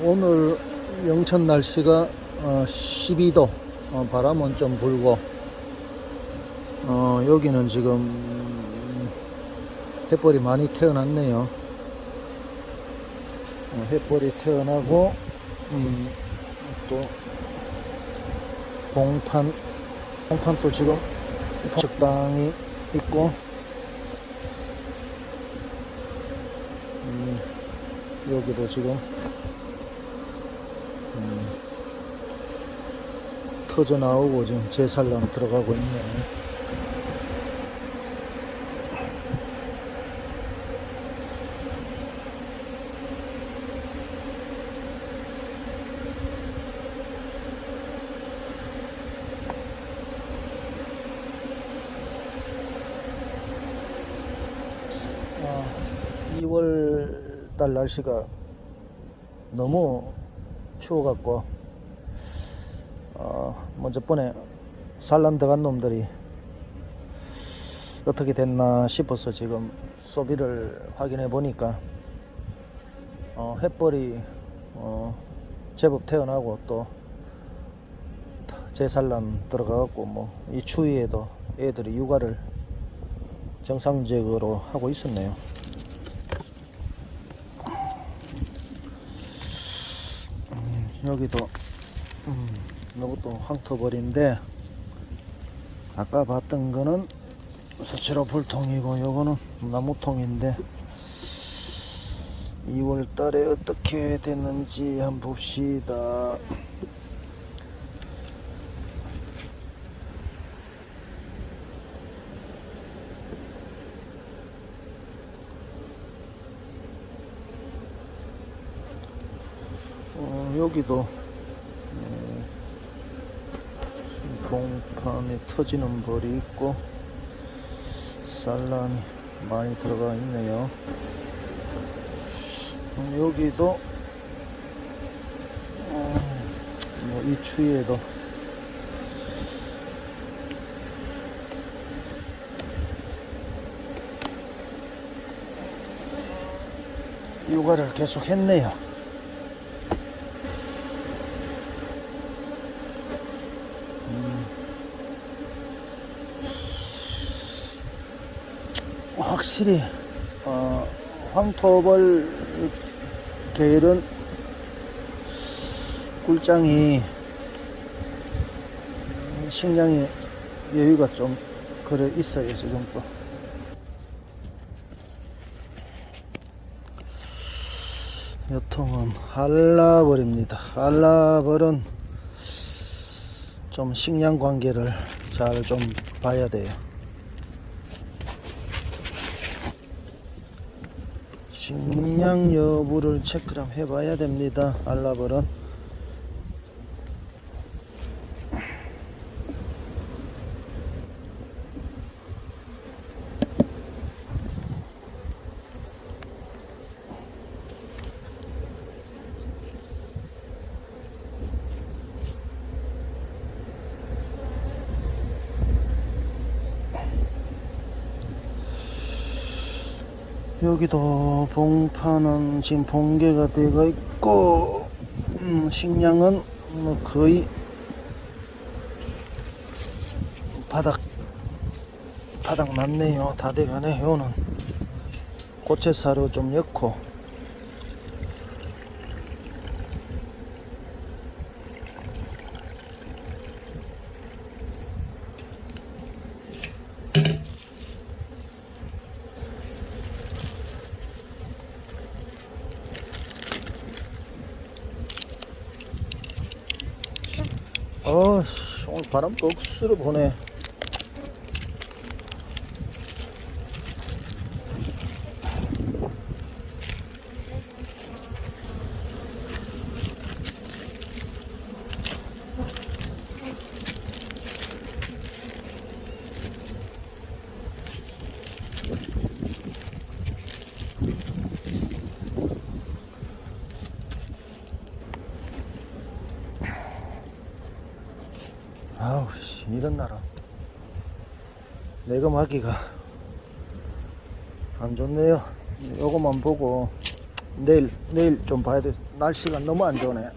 오늘 영천 날씨가 어, 12도, 어, 바람은 좀 불고, 어, 여기는 지금 햇벌이 많이 태어났네요. 어, 햇벌이 태어나고, 음, 또, 봉판, 봉판도 지금 적당히 있고, 음, 여기도 지금 음, 터져 나오고 지금 제살람 들어가고 있네. 아, 2월 달 날씨가 너무 추워갖고 어, 먼저 번에 산란 들어간 놈들이 어떻게 됐나 싶어서 지금 소비를 확인해 보니까 어, 햇벌이 어, 제법 태어나고 또 재산란 들어가갖고 뭐 이 추위에도 애들이 육아를 정상적으로 하고 있었네요. 여기도 음, 이것도 황토벌인데 아까 봤던 거는 서치로 불통이고 요거는 나무통인데 2월 달에 어떻게 됐는지 한번 봅시다. 어, 여기도 음, 봉판에 터지는 벌이 있고 산란이 많이 들어가 있네요. 음, 여기도 뭐 이 추위에도 육아를 계속 했네요. 확실히. 어, 황토벌 계열은 꿀장이 음, 식량이 여유가 좀 그래 있어요 지금 또. 여통은 한라벌입니다. 한라벌은 좀 식량 관계를 잘 좀 봐야 돼요 식량 여부를 체크를 해봐야 됩니다. 알라벌은 여기도 봉판은 지금 봉개가 되어 있고 음, 식량은 뭐 거의 바닥 바닥 났네요. 다 돼가네 요는 고체사로 좀 엮고 어씨 오늘 바람도 억수로 보네 아우 씨 이런 나라 내가 마기가 안 좋네요 요거만 보고 내일 내일 좀 봐야 돼. 날씨가 너무 안 좋네.